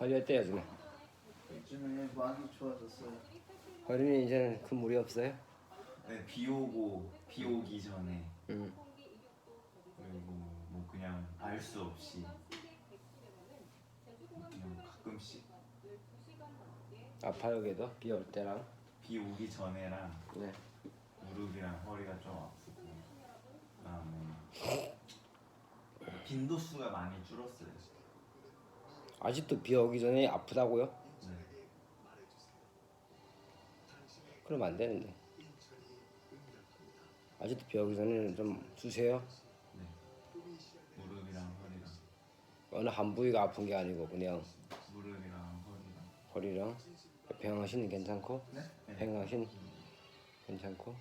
허리 어때 요즘에? 요즘에 많이 좋아졌어요. 허리는 이제는 큰 무리 없어요? 네, 비 오고 비 오기 전에 응. 그리고 뭐 그냥 알 수 없이 그냥 가끔씩 아파요 걔도 비 올 때랑. 비 오기 전에랑 네. 무릎이랑 허리가 좀 아프고 그다음에 빈도수가 많이 줄었어요. 아직도 비 오기 전에 아프다고요? 네. 그러면 안 되는데. 아직도 비 오기 전에는 좀 주세요. 네. 무릎이랑 허리랑 어느 한 부위가 아픈 게 아니고 그냥 무릎이랑 허리랑 허리랑 평강신은 괜찮고 네? 네. 평강신 괜찮고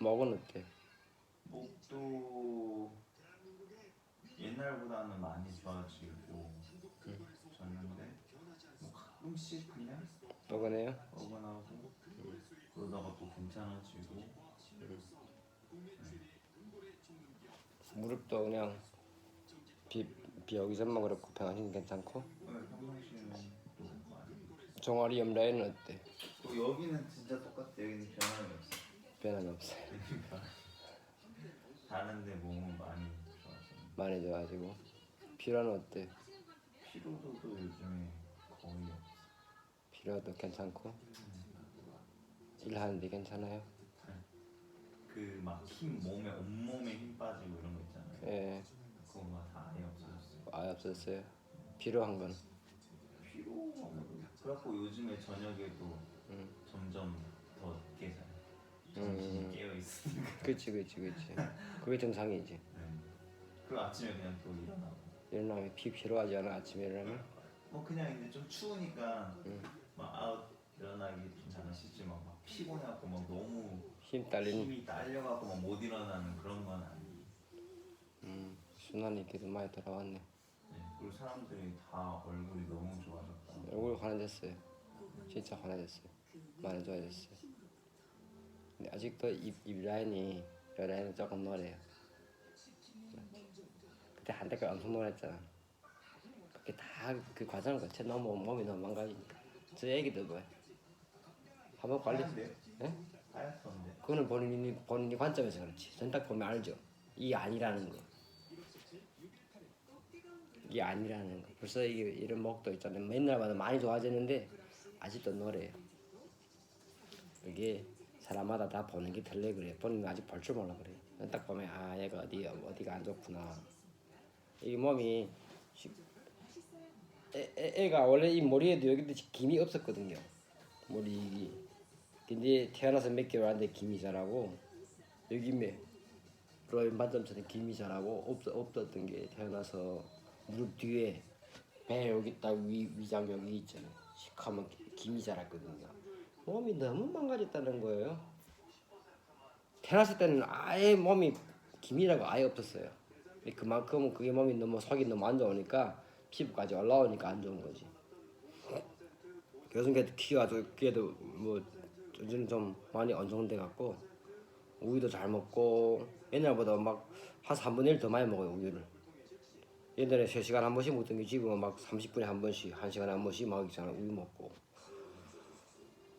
목은 어때? 목도 옛날보다는 많이 좋아지고 졌는데 뭐 가끔씩 그냥 뻐근해요? 어긋나고 그러다가 또 괜찮아지고 무릎도 그냥 비, 비 오기 전만 그렇고 평강신 괜찮고 네, 종아리 옆라인은 어때? 또 여기는 진짜 똑같아 여기는 변함이 없어 변함이 없어요. 다른데 몸은 많이 많이 좋아지고 피로는 어때? 피로도도 요즘에 거의 없어 피로도 괜찮고 일하는데 괜찮아요? 그막 힘 몸에 온몸에 힘 빠지고 이런 거 있잖아요 예, 그거 다 아예 없어졌어요 아예 없었어요. 필요한 건 피로 그래갖고 요즘에 저녁에도 음. 점점 더 늦게 자요 정신이 음. 깨어 있으니까 그치 그치 그치 그게 정상이지. 네. 그리고 아침에 그냥 또 일어나고 일어나면 피 필요하지 않아 아침에 일어나면 뭐 그냥 이제 좀 추우니까 음. 막 아웃 일어나기 좀 잠깐 쉽지만 막 피곤해갖고 막 너무 힘 딸리는 힘이 딸려갖고 막 못 일어나는 그런 건 아니고 음, 순환이 그래도 많이 돌아왔네. 네. 그리고 사람들이 다 얼굴이 너무 좋아졌다 얼굴 환해졌어요. 진짜 환해졌어요. 많이 좋아졌어요. 근데 아직도 입, 입 라인이 여 라인은 조금 노래요. 그때 한때까지 엄청 노랬잖아. 그게 다 그 과정을 거쳐 너무 몸이 너무 망가지니까. 저 애기도 뭐야. 한번 관리. 예? 그거는 본인이 본인이 관점에서 그렇지. 전 딱 보면 알죠. 이게 아니라는 거. 이게 아니라는 거. 벌써 이게 이런 목도 있잖아요. 맨날마다 많이 좋아졌는데 아직도 노래요. 이게 사람마다 다 보는 게 틀려 그래. 본인은 아직 볼 줄 몰라 그래. 딱 보면 아 얘가 어디 어디가 안 좋구나. 이 몸이 시- 애, 애, 애가 원래 이 머리에도 여기도 김이 없었거든요. 머리 근데 태어나서 몇 개월 안 돼 김이 자라고 여기 매 로이 만점처럼 김이 자라고 없, 없었던 게 태어나서 무릎 뒤에 배 여기 딱 위, 위장 여기 있잖아요. 시커먼 기- 김이 자랐거든요. 몸이 너무 망가졌다는 거예요. 태어났을 때는 아예 몸이 김이라고 아예 없었어요 그만큼 그게 몸이 너무 속이 너무 안 좋으니까 피부까지 올라오니까 안 좋은 거지. 요즘 걔도 키가 도 걔도 뭐 요즘 좀 많이 언성돼 갖고 우유도 잘 먹고 옛날보다 막 한 3분의 1 더 많이 먹어요 우유를. 옛날에 3시간 한 번씩 먹던 게 지금은 막 30분에 한 번씩 1시간에 한 번씩 막 있잖아 우유 먹고.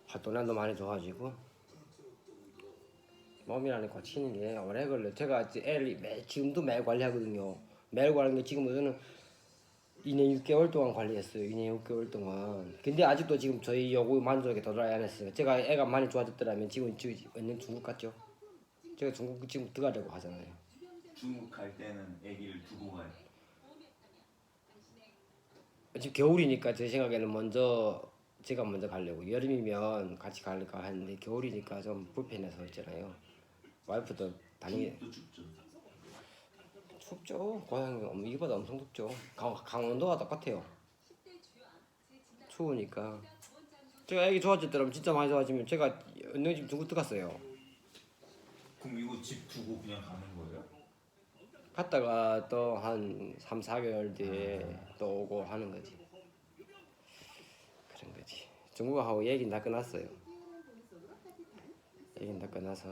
활동량도 많이 좋아지고 몸이라는 고치는 게 오래 걸려 제가 이제 애를 매, 지금도 매일 관리하거든요 매일 관리하는 게 지금 저는 2년 6개월 동안 관리했어요. 2년 6개월 동안. 근데 아직도 지금 저희 요구 만족에 도달이 안 했어요. 제가 애가 많이 좋아졌더라면 지금 지금 완전 중국 같죠? 제가 중국 지금 들어가려고 하잖아요. 중국 갈 때는 아기를 두고 가요 지금 겨울이니까 제 생각에는 먼저 제가 먼저 가려고 여름이면 같이 갈까 했는데 겨울이니까 좀 불편해서 있잖아요. 와이프도 다니게 중국도 춥죠 춥죠. 고향이 엄- 이거보다 엄청 덥죠. 강, 강원도가 똑같아요. 추우니까. 제가 애기 좋아졌더라면 진짜 많이 좋아지면 제가 언니 집 중국 들어갔어요. 그럼 이거 집 두고 그냥 가는 거예요? 갔다가 또 한 3, 4개월 뒤에 또 오고 하는 거지. 그런 거지. 중국하고 얘기는 다 끝났어요. 얘기는 다 끝나서